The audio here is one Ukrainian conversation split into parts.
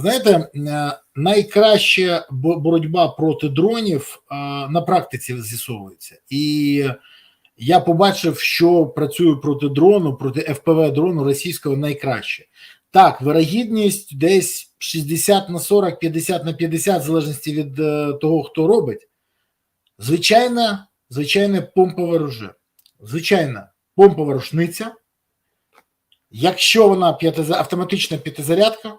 Знаєте, е, найкраща боротьба проти дронів е, на практиці з'ясовується. І я побачив, що працює проти дрону, проти ФПВ дрону російського найкраще. Так, вирогідність десь 60 на 40, 50 на 50, в залежності від е, того, хто робить. Звичайна, звичайне помпове ружье. Звичайна помпова рушниця. Якщо вона автоматична п'ятизарядка,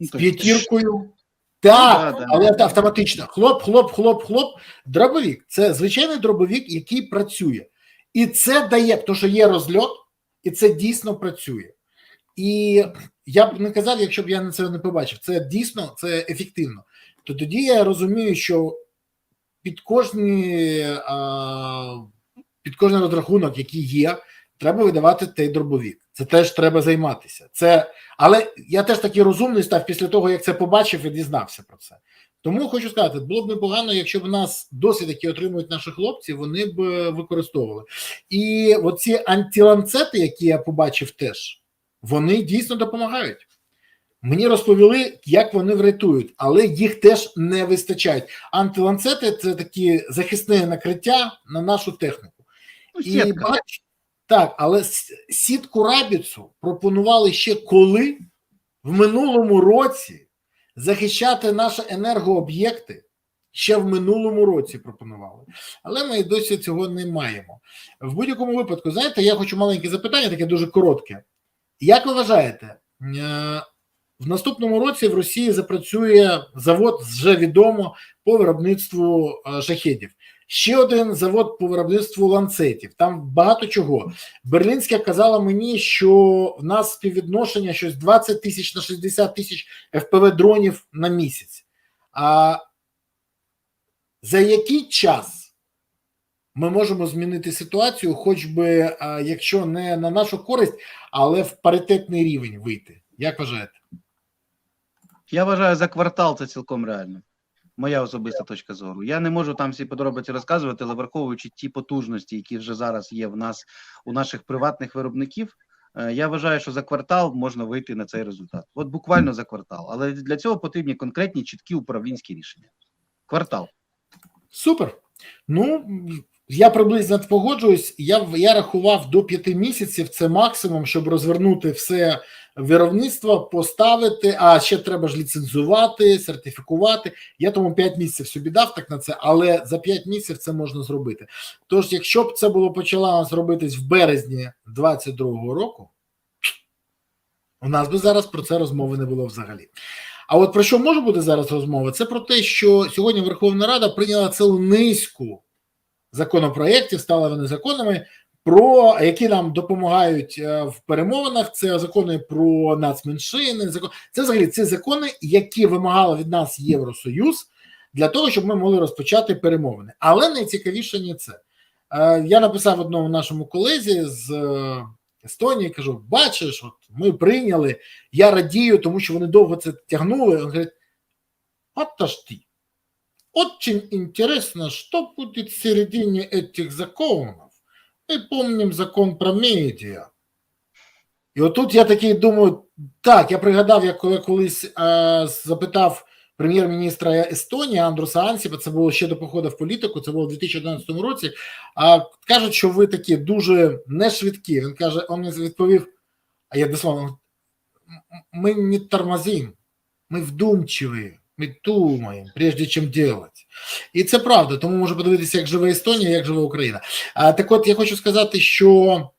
з п'ятіркою. Так, да, да. але це автоматично. Хлоп, хлоп, хлоп, хлоп. Дробовик. Це звичайний дробовик, який працює. І це дає, тому що є розльот, і це дійсно працює. І я б не казав, якщо б я на це не побачив. Це дійсно це ефективно. То тоді я розумію, що під кожні, а, під кожен розрахунок, який є, треба видавати той дробовик. Це теж треба займатися. Це але я теж такий розумний став після того, як це побачив і дізнався про це. Тому хочу сказати, було б непогано, якщо б нас досвід, який отримують наші хлопці, вони б е, використовували. І оці антиланцети, які я побачив, теж вони дійсно допомагають. Мені розповіли, як вони врятують, але їх теж не вистачає. Антиланцети це такі захисне накриття на нашу техніку. Ну, І багато... Так, але сітку рабіцу пропонували ще коли в минулому році захищати наші енергооб'єкти. Ще в минулому році пропонували, але ми досі цього не маємо. В будь-якому випадку, знаєте, я хочу маленьке запитання, таке дуже коротке. Як ви вважаєте, е, в наступному році в Росії запрацює завод вже відомо по виробництву е, шахедів? Ще один завод по виробництву ланцетів. Там багато чого. Берлінська казала мені, що в нас співвідношення щось 20 тисяч на 60 тисяч ФПВ дронів на місяць. А за який час ми можемо змінити ситуацію, хоч би, якщо не на нашу користь, але в паритетний рівень вийти? Як вважаєте? Я вважаю, за квартал це цілком реально. Моя особиста точка зору. Я не можу там всі подробиці розказувати, але враховуючи ті потужності, які вже зараз є в нас у наших приватних виробників. е, Я вважаю, що за квартал можна вийти на цей результат. От буквально за квартал. Але для цього потрібні конкретні чіткі управлінські рішення. Квартал. Супер. Ну я приблизно погоджуюсь. Я я рахував до п'яти місяців. Це максимум, щоб розвернути все виробництво, поставити. А ще треба ж ліцензувати, сертифікувати. Я тому 5 місяців собі дав так на це, але за 5 місяців це можна зробити. Тож, якщо б це було почало зробитись в березні 22-го року, у нас би зараз про це розмови не було взагалі. А от про що може бути зараз розмова? Це про те, що сьогодні Верховна Рада прийняла цілу низку законопроєктів, стали вони законами, про які нам допомагають е, в перемовинах. Це закони про нацменшини. Закон... Це взагалі ці закони, які вимагали від нас Євросоюз для того, щоб ми могли розпочати перемовини. Але найцікавіше не це. Е, Я написав одному нашому колезі з е, Естонії, кажу: бачиш, от ми прийняли. Я радію, тому що вони довго це тягнули. Він говорить: от то ж ти. Очень интересно, что будет в середине этих законов. Мы помним закон про медіа. І отут я такий думаю, так, я пригадав, як коли колись е, запитав прем'єр-міністра Естонії Андруса Ансіпа, це було ще до походу в політику, це було в 2011 році. А кажуть, що ви такі дуже не швидкі. Він каже, він мені відповів, а я дословно, ми не тормозим, ми вдумчиві. Ми думаємо, прежде чим делать. І це правда, тому можу подивитися, як живе Естонія, як живе Україна. А так от я хочу сказати, що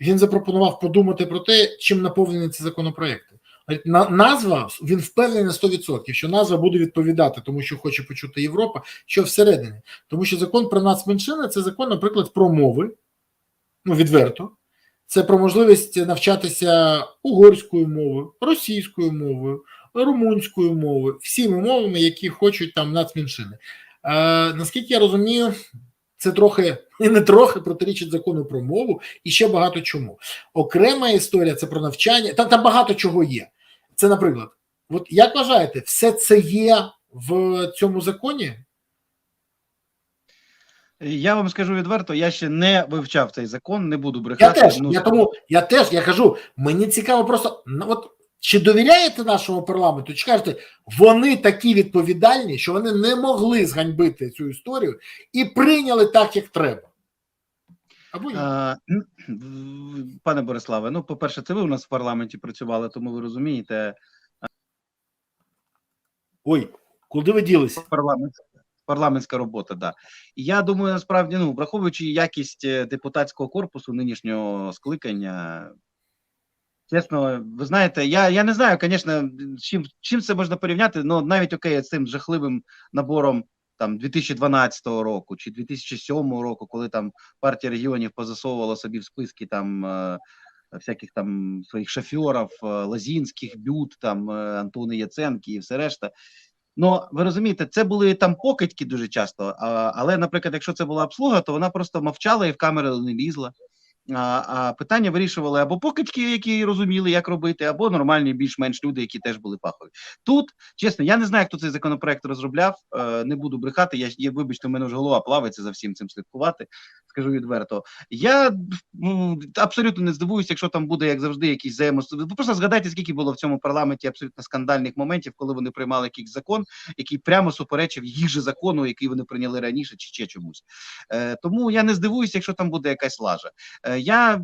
він запропонував подумати про те, чим наповнені ці законопроекти. На, назва він впевнений на 100%, що назва буде відповідати, тому що хоче почути Європа, що всередині. Тому що закон про нацменшини це закон, наприклад, про мови, ну відверто. Це про можливість навчатися угорською мовою, російською мовою, румунською мовою, всіми мовами, які хочуть там нацменшини. Е, наскільки я розумію, це трохи і не трохи протирічить закону про мову і ще багато чому. Окрема історія це про навчання. Там, там багато чого є. Це, наприклад, от як вважаєте, все це є в цьому законі? Я вам скажу відверто, я ще не вивчав цей закон, не буду Я брехати. теж, ну, я тому я теж я кажу, мені цікаво просто ну, от Чи довіряєте нашому парламенту? Чи кажете, вони такі відповідальні, що вони не могли зганьбити цю історію і прийняли так, як треба? Або ні? Е, Пане Бориславе, ну, по-перше, це ви у нас в парламенті працювали, тому ви розумієте, Ой, куди ви ділися? парламент, парламентська робота, да. І я думаю, насправді, ну, враховуючи якість е, депутатського корпусу нинішнього скликання, чесно, ви знаєте, я, я не знаю, звісно, чим, чим це можна порівняти, ну, навіть окей, з цим жахливим набором там 2012 року чи 2007 року, коли там партія регіонів позасовувала собі в списки там е, всяких там своїх шоферів, е, Лазінських, Бют, там е, Антони Яценки і все решта. Ну, ви розумієте, це були там покидьки дуже часто. Але, наприклад, якщо це була обслуга, то вона просто мовчала і в камери не лізла. А, питання вирішували або покидьки, які розуміли, як робити, або нормальні, більш-менш люди, які теж були фахові. Тут, чесно, я не знаю, хто цей законопроект розробляв. Е, не буду брехати. Я, я вибачте, у мене вже голова плавиться за всім цим слідкувати. Скажу відверто. Я абсолютно не здивуюся, якщо там буде, як завжди, якийсь взаємос... Ви просто згадайте, скільки було в цьому парламенті абсолютно скандальних моментів, коли вони приймали якийсь закон, який прямо суперечив їх же закону, який вони прийняли раніше, чи ще чомусь. Е, тому я не здивуюся, якщо там буде якась лажа. Е, я е,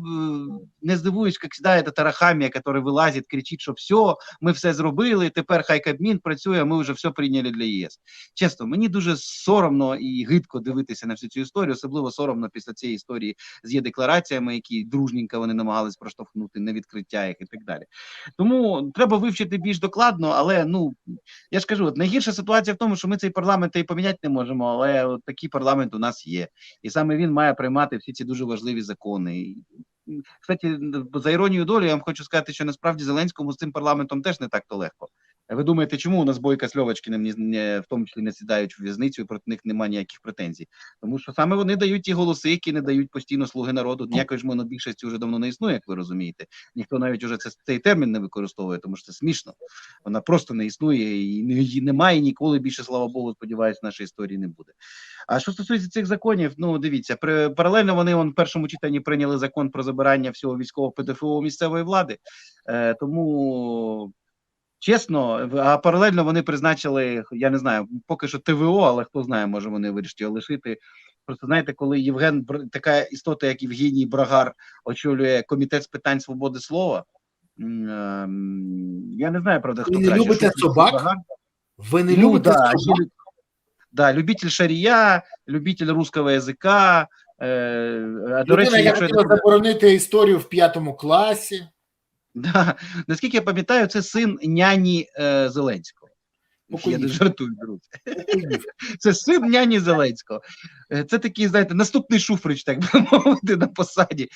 не здивуюсь, як завжди, це Тарахамія, який вилазить, кричить, що все, ми все зробили, тепер хай Кабмін працює, ми вже все прийняли для ЄС. Чесно, мені дуже соромно і гидко дивитися на всю цю історію, особливо соромно після цієї історії з є деклараціями, які дружненько вони намагались проштовхнути на відкриття їх і так далі. Тому треба вивчити більш докладно, але ну я ж кажу, от найгірша ситуація в тому, що ми цей парламент і поміняти не можемо, але от такий парламент у нас є, і саме він має приймати всі ці дуже важливі закони. І, Кстати, за іронією долі, я вам хочу сказати, що насправді Зеленському з цим парламентом теж не так то легко. Ви думаєте, чому у нас Бойка з Льовочкиним не, не в тому числі не сідають в в'язницю, і проти них немає ніяких претензій? Тому що саме вони дають ті голоси, які не дають постійно слуги народу. Ніякої ж монобільшості вже давно не існує, як ви розумієте. Ніхто навіть уже це цей термін не використовує, тому що це смішно. Вона просто не існує і її немає ніколи більше, слава Богу, сподіваюся, в нашій історії не буде. А що стосується цих законів, ну дивіться, при паралельно вони вон, в першому читанні прийняли закон про забирання всього військового ПДФО місцевої влади. Е, тому чесно, а паралельно вони призначили, я не знаю, поки що ТВО, але хто знає, може вони вирішать його лишити. Просто знаєте, коли Євген така істота, як Євгеній Брагар, очолює комітет з питань свободи слова. ем, Я не знаю, правда, хто Ви не краще. любите собак? Брагар. Ви не Ну, любите да, собак? да, любитель шарія, любитель русского язика. Е, а, до речі, Людина, якщо я заборонити історію в п'ятому класі. Да. Наскільки я пам'ятаю, це син няні е, Зеленського. Я не жартую, друзі. Це син няні Зеленського. Е, Це такий, знаєте, наступний шуфрич, так би мовити, на посаді.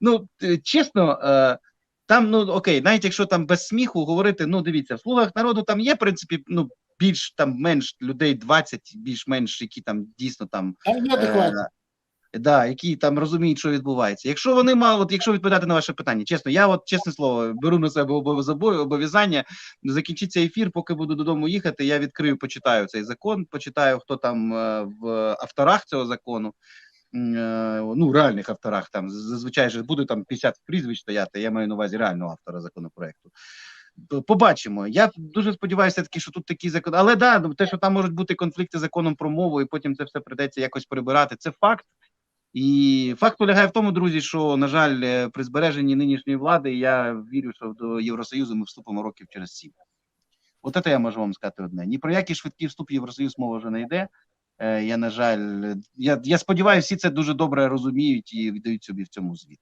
Ну, е, чесно, е, там, ну окей, навіть якщо там без сміху говорити, ну дивіться, в слугах народу там є, в принципі, ну, більш там менш людей 20, більш-менш, які там дійсно там Там. Е, Да, які там розуміють, що відбувається. Якщо вони мали, от якщо відповідати на ваше питання, чесно, я от чесне слово беру на себе обов'язання. Закінчиться ефір, поки буду додому їхати. Я відкрию, почитаю цей закон, почитаю, хто там е, в авторах цього закону. е, Ну, реальних авторах там зазвичай же буде там 50 прізвищ стояти. Я маю на увазі реального автора законопроекту. Побачимо. Я дуже сподіваюся, таки, що тут такий закон. Але да, ну, те, що там можуть бути конфлікти з законом про мову, і потім це все придеться якось прибирати. Це факт. І факт полягає в тому, друзі, що на жаль, е, при збереженні нинішньої влади я вірю, що до Євросоюзу ми вступимо років через сім. От це я можу вам сказати одне. Ні про який швидкий вступ Євросоюз мова вже не йде. Е, Я, на жаль, я, я сподіваюся, всі це дуже добре розуміють і віддають собі в цьому звіт.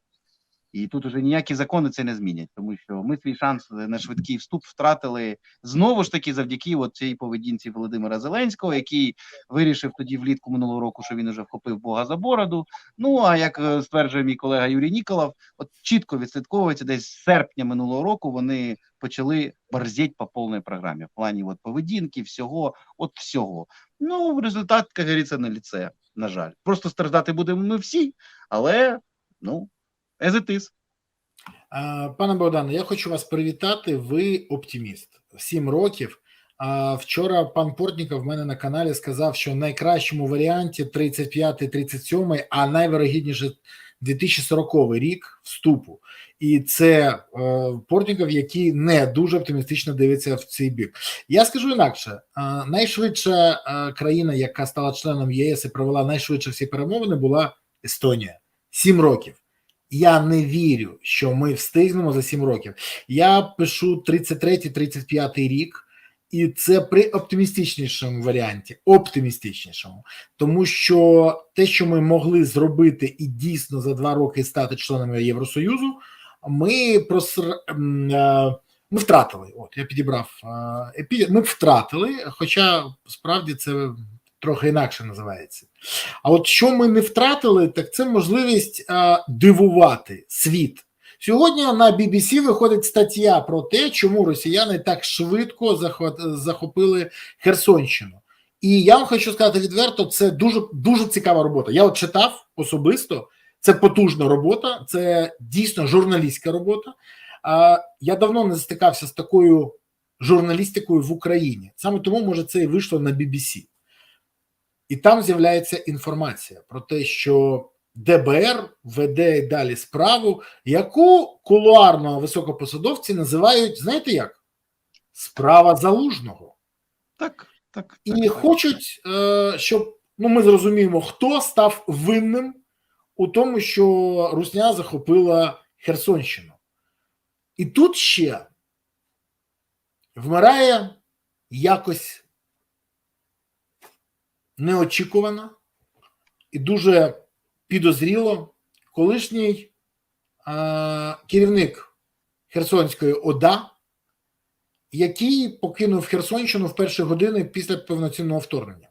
І тут уже ніякі закони це не змінять, тому що ми свій шанс на швидкий вступ втратили знову ж таки завдяки цій поведінці Володимира Зеленського, який вирішив тоді влітку минулого року, що він уже вхопив Бога за бороду. Ну а як е, стверджує мій колега Юрій Ніколов, от чітко відслідковується, десь з серпня минулого року вони почали борзеть по повній програмі в плані от поведінки, всього, от всього. Ну, результат, як говориться, на ліце, на жаль. Просто страждати будемо ми всі, але ну, as it is. Пане Богдане, я хочу вас привітати. Ви оптиміст. Сім років. А вчора пан Портніков в мене на каналі сказав, що в найкращому варіанті 35-37, а найвирогідніше 2040 рік вступу, і це е, Портніков, який не дуже оптимістично дивиться в цей бік. Я скажу інакше: найшвидша е, країна, яка стала членом ЄС і провела найшвидше всі перемовини, була Естонія. Сім років. Я не вірю, що ми встигнемо за сім років. Я пишу 33-35 рік, і це при оптимістичнішому варіанті, оптимістичнішому, тому що те, що ми могли зробити і дійсно за два роки стати членами Євросоюзу, ми проср... е, ми втратили. От я підібрав е, Ми втратили, хоча справді це трохи інакше називається. А от що ми не втратили, так це можливість е, дивувати світ. Сьогодні на BBC виходить стаття про те, чому росіяни так швидко захопили Херсонщину. І я вам хочу сказати відверто, це дуже дуже цікава робота. Я от читав особисто, це потужна робота, це дійсно журналістська робота. А, я давно не стикався з такою журналістикою в Україні. Саме тому, може, це і вийшло на BBC. І там з'являється інформація про те, що ДБР веде далі справу, яку кулуарно високопосадовці називають, знаєте як? Справа залужного. Так, так. І так, так. хочуть, е, щоб ну, ми зрозуміємо, хто став винним у тому, що Русня захопила Херсонщину. І тут ще вмирає якось неочікувано і дуже підозріло колишній е, керівник Херсонської ОДА, який покинув Херсонщину в перші години після повноцінного вторгнення.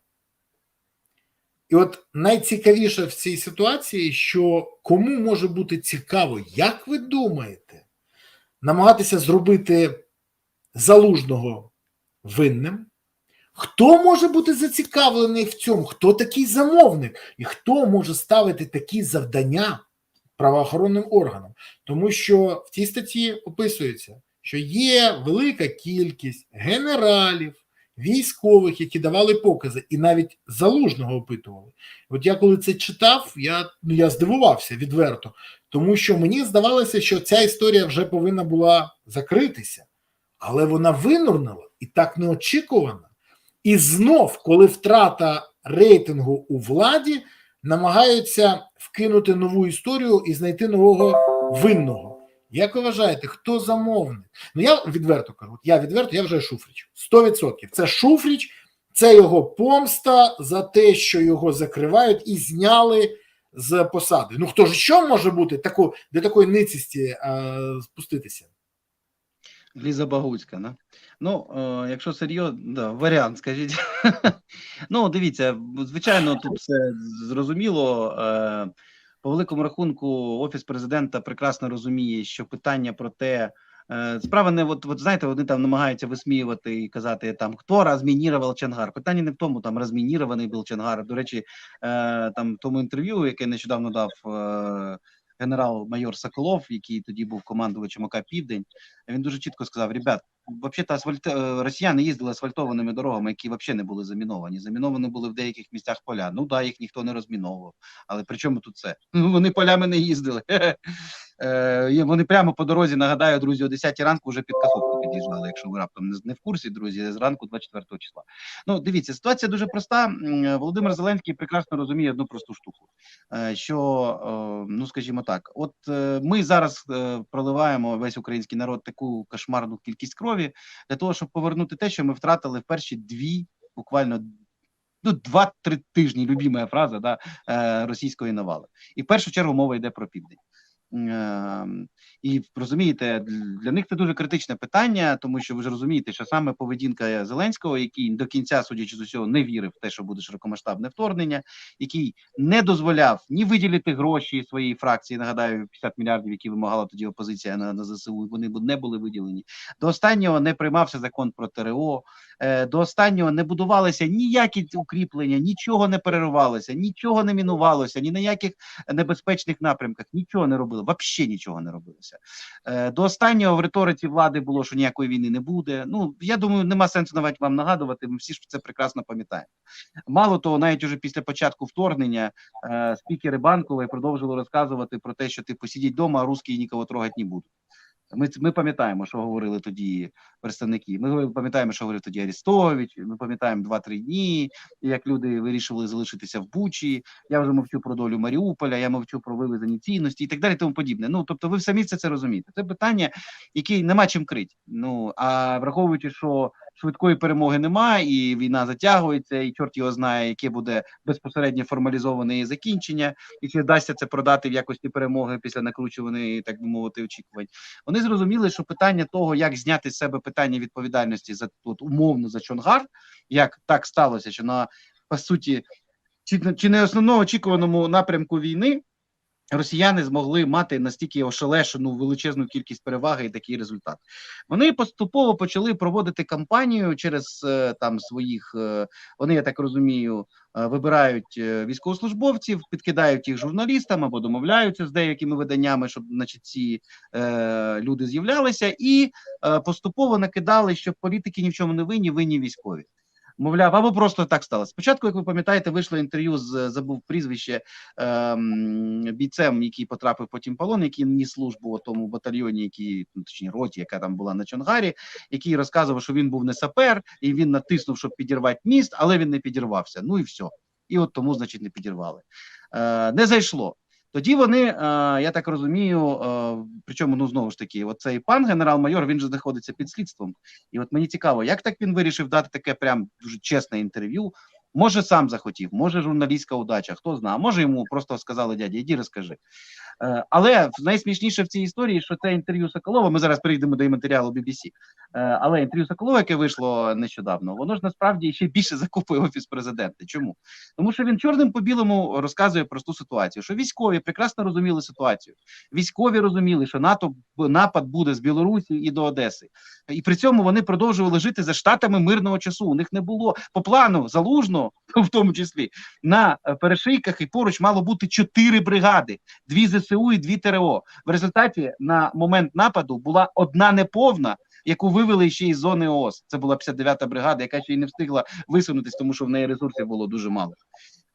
І от найцікавіше в цій ситуації, що кому може бути цікаво, як ви думаєте, намагатися зробити залужного винним? Хто може бути зацікавлений в цьому? Хто такий замовник? І хто може ставити такі завдання правоохоронним органам? Тому що в цій статті описується, що є велика кількість генералів, військових, які давали покази, і навіть залужного опитували. От я коли це читав, я, ну, я здивувався відверто, тому що мені здавалося, що ця історія вже повинна була закритися, але вона винурнула і так неочікувано. І знов, коли втрата рейтингу у владі, намагаються вкинути нову історію і знайти нового винного. Як ви вважаєте, хто замовник? Ну я відверто кажу, я відверто, я вважаю Шуфріч. 100%. Це Шуфріч, це його помста за те, що його закривають і зняли з посади. Ну хто ж що може бути таку, до такої ницісті е, спуститися? Ліза Багуцька, да? Ну, е, якщо серйозно, да, варіант, скажіть. ну, дивіться, звичайно, тут все зрозуміло. Е, по великому рахунку, офіс президента прекрасно розуміє, що питання про те, е, справа не от, от знаєте, вони там намагаються висміювати і казати там хто розмінірував Чангар. Питання не в тому, там розмінірований був Чангар. До речі, там в тому інтерв'ю, яке нещодавно дав. Генерал-майор Соколов, який тоді був командувачем ОК Південь, він дуже чітко сказав: ребят, взагалі асфальт е, росіяни їздили асфальтованими дорогами, які взагалі не були заміновані. Заміновані були в деяких місцях поля. Ну да, їх ніхто не розміновував. Але при чому тут це? Ну вони полями не їздили. Е, Вони прямо по дорозі, нагадаю, друзі, о 10 ранку вже під Каховку під'їжджали, якщо ви раптом не, в курсі, друзі, зранку 24 числа. Ну, дивіться, ситуація дуже проста. Володимир Зеленський прекрасно розуміє одну просту штуку, е, що, е, ну скажімо так, от е, ми зараз е, проливаємо весь український народ таку кошмарну кількість крові для того, щоб повернути те, що ми втратили в перші дві, буквально. Ну, два-три тижні, Любіма фраза да, е, російської навали. І в першу чергу мова йде про південь. Ем, І розумієте, для них це дуже критичне питання, тому що ви ж розумієте, що саме поведінка Зеленського, який до кінця, судячи з усього, не вірив в те, що буде широкомасштабне вторгнення, який не дозволяв ні виділити гроші своїй фракції. Нагадаю, 50 мільярдів, які вимагала тоді опозиція на, на ЗСУ, вони не були виділені. До останнього не приймався закон про ТРО. Е, До останнього не будувалися ніякі укріплення, нічого не переривалося, нічого не мінувалося, ні на яких небезпечних напрямках, нічого не робили? Взагалі нічого не робилося. Е, До останнього в риториці влади було, що ніякої війни не буде. Ну я думаю, нема сенсу навіть вам нагадувати. Ми всі ж це прекрасно пам'ятаємо. Мало того, навіть уже після початку вторгнення е, спікери банкової продовжували розказувати про те, що типу сидіть вдома, а русські нікого трогати не будуть. Ми, ми пам'ятаємо, що говорили тоді представники. Ми пам'ятаємо, що говорив тоді Арістович. Ми пам'ятаємо 2-3 дні, як люди вирішували залишитися в Бучі. Я вже мовчу про долю Маріуполя, я мовчу про вивезені цінності і так далі. Тому подібне. Ну тобто, ви самі це, це розумієте. Це питання, які нема чим крити. Ну а враховуючи, що швидкої перемоги немає, і війна затягується, і чорт його знає, яке буде безпосередньо формалізоване її закінчення, і чи вдасться це продати в якості перемоги після накручуваної, так би мовити, очікувань. Вони зрозуміли, що питання того, як зняти з себе питання відповідальності за тут умовно за Чонгар, як так сталося, що на по суті, чи, чи не основно очікуваному напрямку війни. Росіяни змогли мати настільки ошелешену величезну кількість переваги і такий результат. Вони поступово почали проводити кампанію через е, там своїх. е, Вони, я так розумію, е, вибирають військовослужбовців, підкидають їх журналістам або домовляються з деякими виданнями, щоб значить, ці е, люди з'являлися, і е, поступово накидали, що політики ні в чому не винні, винні військові. Мовляв, або просто так сталося. Спочатку, як ви пам'ятаєте, вийшло інтерв'ю з забув прізвище ем, бійцем, який потрапив потім полон, який ніс службу у тому батальйоні, який ну, точніше роті, яка там була на Чонгарі, який розказував, що він був не сапер, і він натиснув, щоб підірвати міст, але він не підірвався. Ну і все. І от тому, значить, не підірвали. Е, не зайшло. Тоді вони, е, я так розумію, е, причому ну знову ж таки, оцей пан генерал-майор він же знаходиться під слідством. І от мені цікаво, як так він вирішив дати таке прям дуже чесне інтерв'ю. Може, сам захотів, може журналістська удача, хто знає, може йому просто сказали дядя, іди розкажи. Е, але найсмішніше в цій історії, що це інтерв'ю Соколова. Ми зараз перейдемо до матеріалу BBC. Е, але інтерв'ю Соколова, яке вийшло нещодавно, воно ж насправді ще більше закупує офіс президента. Чому? Тому що він чорним по білому розказує просту ситуацію, що військові прекрасно розуміли ситуацію. Військові розуміли, що НАТО напад буде з Білорусі і до Одеси, і при цьому вони продовжували жити за штатами мирного часу. У них не було по плану залужно, в тому числі на перешийках, і поруч мало бути чотири бригади: дві ЗСУ і дві ТРО. В результаті на момент нападу була одна неповна. Яку вивели ще із зони ООС. Це була 59-та бригада, яка ще й не встигла висунутись, тому що в неї ресурсів було дуже мало.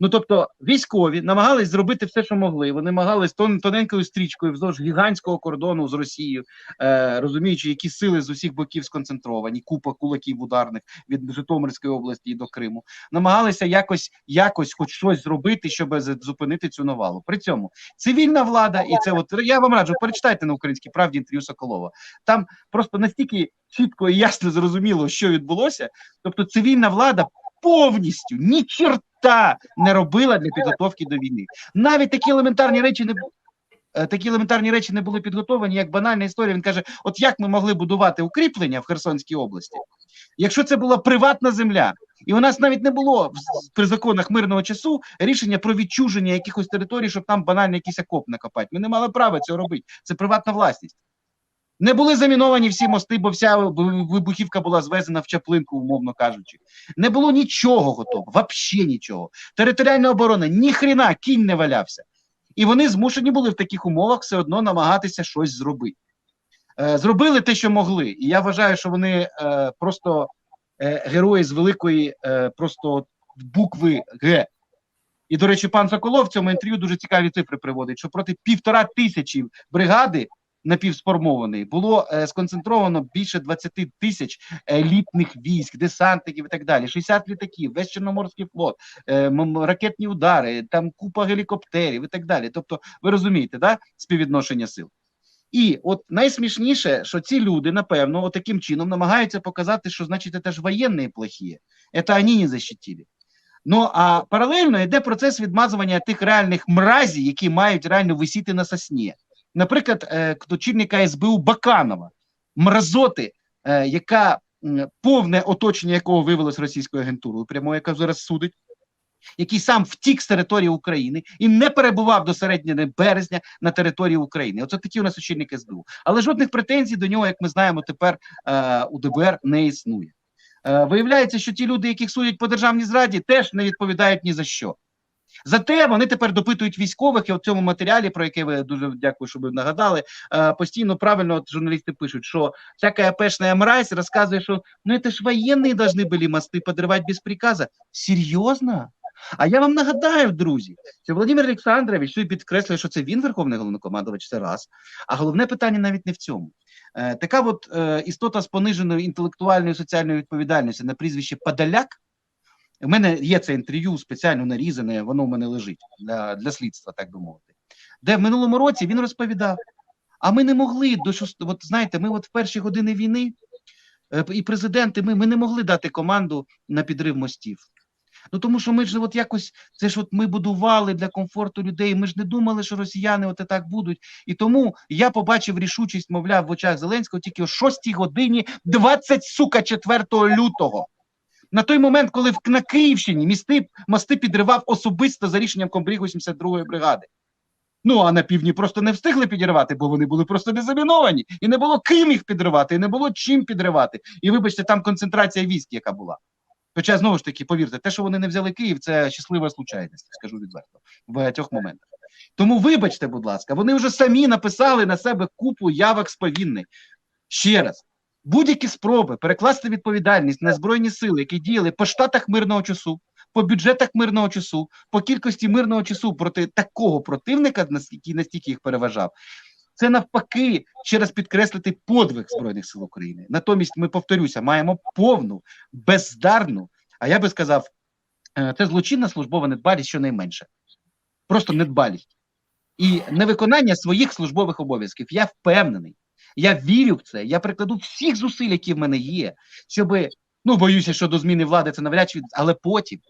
Ну тобто, військові намагались зробити все, що могли. Вони намагались тон, тоненькою стрічкою вздовж гігантського кордону з Росією, е, розуміючи, які сили з усіх боків сконцентровані, купа кулаків ударних від Житомирської області до Криму, намагалися якось, якось, хоч щось зробити, щоб зупинити цю навалу. При цьому цивільна влада, і це от я вам раджу, перечитайте на українській правді інтерв'ю Соколова. Там просто настільки чітко і ясно зрозуміло, що відбулося. Тобто, цивільна влада повністю ні черта не робила для підготовки до війни. Навіть такі елементарні речі не е, такі елементарні речі не були підготовані, як банальна історія. Він каже: от як ми могли будувати укріплення в Херсонській області, якщо це була приватна земля, і у нас навіть не було при законах мирного часу рішення про відчуження якихось територій, щоб там банально якийсь окоп накопати. Ми не мали права цього робити. Це приватна власність. Не були заміновані всі мости, бо вся вибухівка була звезена в чаплинку, умовно кажучи. Не було нічого готового, взагалі нічого. Територіальна оборона ні хрена, кінь не валявся. І вони змушені були в таких умовах все одно намагатися щось зробити. Е, зробили те, що могли. І я вважаю, що вони е, просто е, герої з великої е, просто букви Г. І, до речі, пан Соколов в цьому інтерв'ю дуже цікаві цифри приводить, що проти півтора тисячі бригади напівсформованої було е, сконцентровано більше 20 тисяч елітних військ, десантників і так далі. 60 літаків, весь Чорноморський флот, е, ракетні удари, там купа гелікоптерів і так далі. Тобто, ви розумієте, да, співвідношення сил. І от найсмішніше, що ці люди, напевно, таким чином намагаються показати, що значить це ж воєнні плохі. Це вони не защитили. Ну а паралельно йде процес відмазування тих реальних мразів, які мають реально висіти на сосні. Наприклад, е, очільника СБУ Баканова, мразоти, е, яка повне оточення якого виявилось російською агентурою, прямо яка зараз судить, який сам втік з території України і не перебував до середини березня на території України. Оце такі у нас очільник СБУ. Але жодних претензій до нього, як ми знаємо, тепер е, у ДБР не існує. Е, виявляється, що ті люди, яких судять по державній зраді, теж не відповідають ні за що. Зате вони тепер допитують військових і в цьому матеріалі, про який ви дуже дякую, що ви нагадали. е, Постійно правильно от журналісти пишуть, що всяка пешная мразь розказує, що ну це ж воєнні должны були мости підривати без приказа. Серйозно? А я вам нагадаю, друзі, що Володимир Олександрович тут підкреслює, що це він верховний головнокомандувач, це раз. А головне питання навіть не в цьому. Е, така от е, істота з пониженою інтелектуальною і соціальною відповідальністю на прізвище Подоляк. У мене є це інтерв'ю спеціально нарізане, воно в мене лежить для, для слідства, так би мовити. Де в минулому році він розповідав: а ми не могли до шост... от знаєте, ми от в перші години війни е, і президенти, ми, ми не могли дати команду на підрив мостів. Ну тому що ми ж от якось це ж от ми будували для комфорту людей. Ми ж не думали, що росіяни от так будуть. І тому я побачив рішучість, мовляв, в очах Зеленського тільки о 6 годині 20, сука, 4 лютого. На той момент, коли на Київщині місти мости підривав особисто за рішенням комбрігу 72-ї бригади. Ну а на півдні просто не встигли підірвати, бо вони були просто не заміновані, і не було ким їх підривати, і не було чим підривати. І вибачте, там концентрація військ, яка була. Хоча знову ж таки, повірте, те, що вони не взяли Київ, це щаслива случайність, скажу відверто, в багатьох моментах. Тому вибачте, будь ласка, вони вже самі написали на себе купу явок сповінних. Ще раз, будь-які спроби перекласти відповідальність на збройні сили, які діяли по штатах мирного часу, по бюджетах мирного часу, по кількості мирного часу проти такого противника, наскільки настільки їх переважав. Це навпаки ще раз підкреслити подвиг збройних сил України. Натомість, ми повторюся, маємо повну, бездарну, а я би сказав, е, це злочинна службова недбалість щонайменше. Просто недбалість і невиконання своїх службових обов'язків. Я впевнений, я вірю в це. Я прикладу всіх зусиль, які в мене є, щоб ну боюся, що до зміни влади це навряд чи, але потім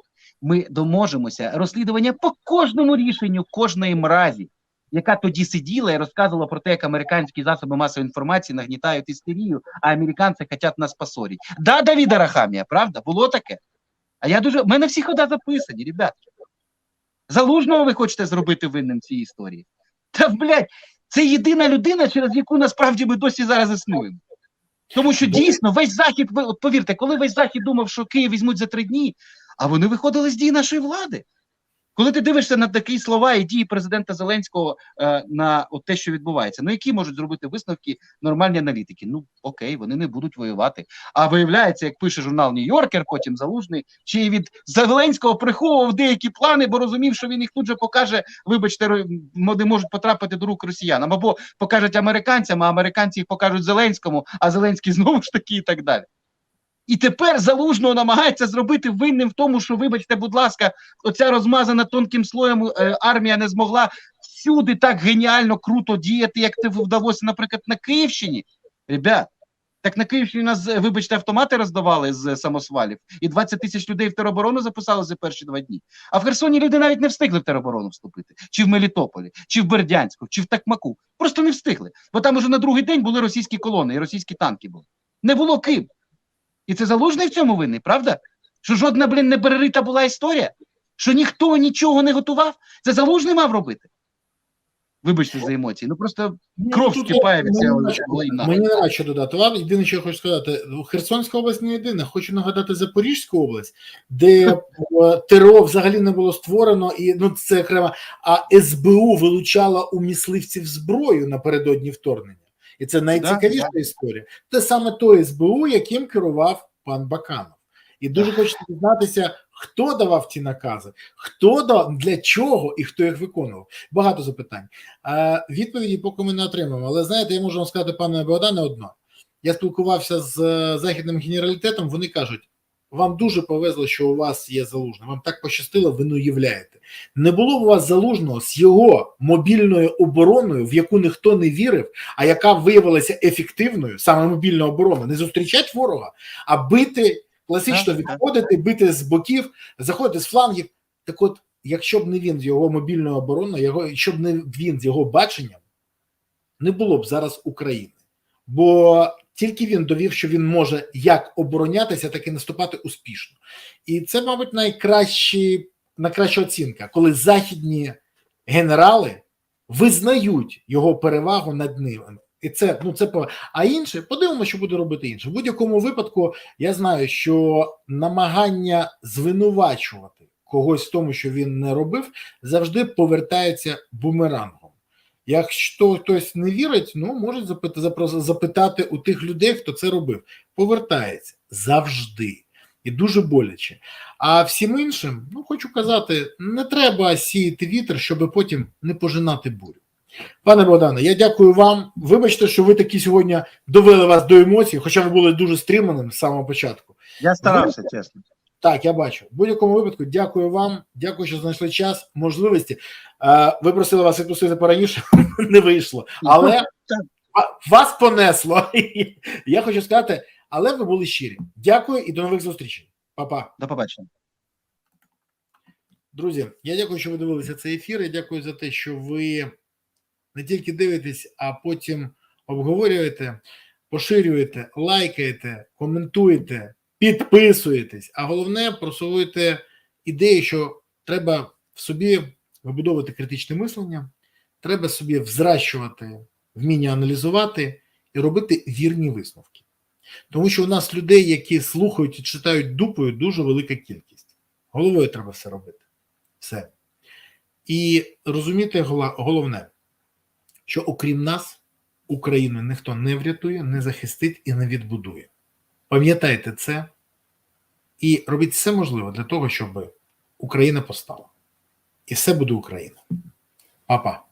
ми доможемося розслідування по кожному рішенню кожної мразі, яка тоді сиділа і розказувала про те, як американські засоби масової інформації нагнітають істерію, а американці хочуть нас посорити. Да, Давіда Рахамія, правда? Було таке. А я дуже. У мене всі хода записані, ребятки. Залужного ви хочете зробити винним в цій історії? Та блядь, це єдина людина, через яку насправді ми досі зараз існуємо. Тому що дійсно весь захід, от повірте, коли весь захід думав, що Київ візьмуть за три дні, а вони виходили з дій нашої влади. Коли ти дивишся на такі слова і дії президента Зеленського е, на от те, що відбувається, ну які можуть зробити висновки нормальні аналітики? Ну окей, вони не будуть воювати. А виявляється, як пише журнал Нью-Йоркер, потім залужний, чи від Зеленського приховував деякі плани, бо розумів, що він їх тут же покаже. Вибачте, вони можуть потрапити до рук росіянам, або покажуть американцям, а американці їх покажуть Зеленському, а Зеленський знову ж таки і так далі. І тепер залужного намагається зробити винним в тому, що, вибачте, будь ласка, оця розмазана тонким слоєм е, армія не змогла всюди так геніально круто діяти, як це вдалося, наприклад, на Київщині. Ребят, так на Київщині нас, е, вибачте, автомати роздавали з е, самосвалів, і 20 тисяч людей в тероборону записали за перші два дні. А в Херсоні люди навіть не встигли в тероборону вступити, чи в Мелітополі, чи в Бердянську, чи в Такмаку. Просто не встигли. Бо там уже на другий день були російські колони, і російські танки були. Не було ким. І це залужний в цьому винний, правда? Що жодна, блін, не перерита була історія? Що ніхто нічого не готував? Це залужний мав робити? Вибачте за емоції. Ну просто кров скипає від цього. Мені нема що додати. Вам єдине, що я хочу сказати, Херсонська область не єдина. Хочу нагадати Запорізьку область, де е, ТРО взагалі не було створено, і ну це окремо. А СБУ вилучала у мисливців зброю напередодні вторгнення. І це найцікавіша історія. Це саме той СБУ, яким керував пан Баканов. І дуже хочеться дізнатися, хто давав ті накази, хто дав для чого і хто їх виконував. Багато запитань. Е, відповіді поки ми не отримаємо. Але знаєте, я можу вам сказати, пане Богдане, одно. Я спілкувався з е, західним генералітетом. Вони кажуть: вам дуже повезло, що у вас є залужний. Вам так пощастило, ви не уявляєте. Не було б у вас залужного з його мобільною обороною, в яку ніхто не вірив, а яка виявилася ефективною, саме мобільна оборона, не зустрічати ворога, а бити класично відходити, бити з боків, заходити з флангів. Так от, якщо б не він з його мобільною обороною, якщо б не він з його баченням, не було б зараз України. Бо тільки він довів, що він може як оборонятися, так і наступати успішно. І це, мабуть, найкращі, найкраща оцінка, коли західні генерали визнають його перевагу над ним. І це ну це по а інше, подивимося, що буде робити інше. В будь-якому випадку я знаю, що намагання звинувачувати когось в тому, що він не робив, завжди повертається бумерангом. Якщо хтось не вірить, ну запро- запитати у тих людей, хто це робив. Повертається завжди і дуже боляче. А всім іншим, ну хочу казати, не треба сіяти вітер, щоб потім не пожинати бурю. Пане Богдане, я дякую вам. Вибачте, що ви такі сьогодні довели вас до емоцій, хоча ви були дуже стриманим з самого початку. Я старався, чесно. Так, я бачу. В будь-якому випадку, дякую вам. Дякую, що знайшли час, можливості. Е, ви просили вас відпустити пораніше, не вийшло. Але вас понесло. Я хочу сказати, але ви були щирі. Дякую і до нових зустрічей. Па-па. До побачення. Друзі, я дякую, що ви дивилися цей ефір. Я дякую за те, що ви не тільки дивитесь, а потім обговорюєте, поширюєте, лайкаєте, коментуєте, підписуєтесь. А головне, просовуєте ідеї, що треба в собі вибудовувати критичне мислення, треба собі взращувати вміння аналізувати і робити вірні висновки. Тому що у нас людей, які слухають і читають дупою, дуже велика кількість. Головою треба все робити. Все. І розуміти головне, що окрім нас, Україну ніхто не врятує, не захистить і не відбудує. Пам'ятайте це і робіть все можливе для того, щоб Україна постала. І все буде Україна. Па-па.